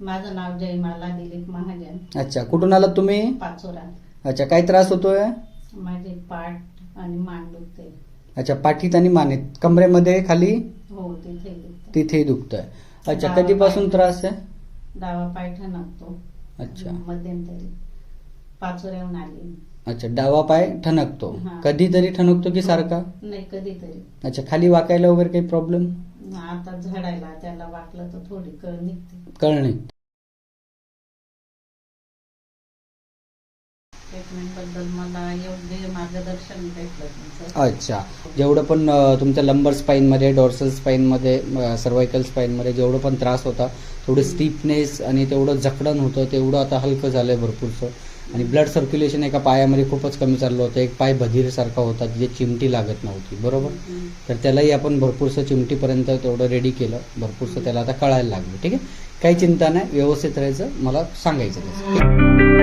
माझं नाव जयमाला दिलीप महाजन. अच्छा कुठून आलात तुम्ही? पाचोरा. अच्छा काय त्रास होतोय? माझे पाठ आणि मान दुखते अच्छा पाठीत आणि मानेत कमरेमध्ये खाली? हो तिथे दुखते तिथेही दुखतंय. अच्छा डावा कधीपासून पाय. त्रास आहे? डावा पाय ठणकतो. अच्छा. मध्यंतरी. पाचोऱ्याहून आली. अच्छा डावा पाय ठणकतो. हा. कधीतरी ठणकतो की सारखा? नाही कधीतरी. अच्छा खाली वाकायला वगैरे काही प्रॉब्लेम आता झडायला त्याला वाकलं तर थोडी कळ निघते. कळणे ट्रीटमेंटबद्दल मला योग्य मार्गदर्शन भेटलं तुमचं. अच्छा. जेवढं पण अ, तुमच्या लंबर स्पाईनमध्ये डॉर्सल स्पाईनमध्ये सर्वायकल स्पाईनमध्ये जेवढं पण त्रास होता तेवढं स्टिफनेस आणि तेवढं जकडण होतं तेवढं आता हलकं झालंय भरपूरसं. आणि ब्लड सर्क्युलेशन एका पायामध्ये खूपच कमी चाललं होतं. एक पाय बधीरसारखा होता तिथे चिमटी लागत नव्हती बरोबर. तर त्यालाही आपण भरपूरसं चिमटीपर्यंत तेवढं रेडी केलं. भरपूरसं त्याला आता कळायला लागलं ठीक आहे? काही चिंता नाही व्यवस्थित राहायचं मला सांगायचं तसं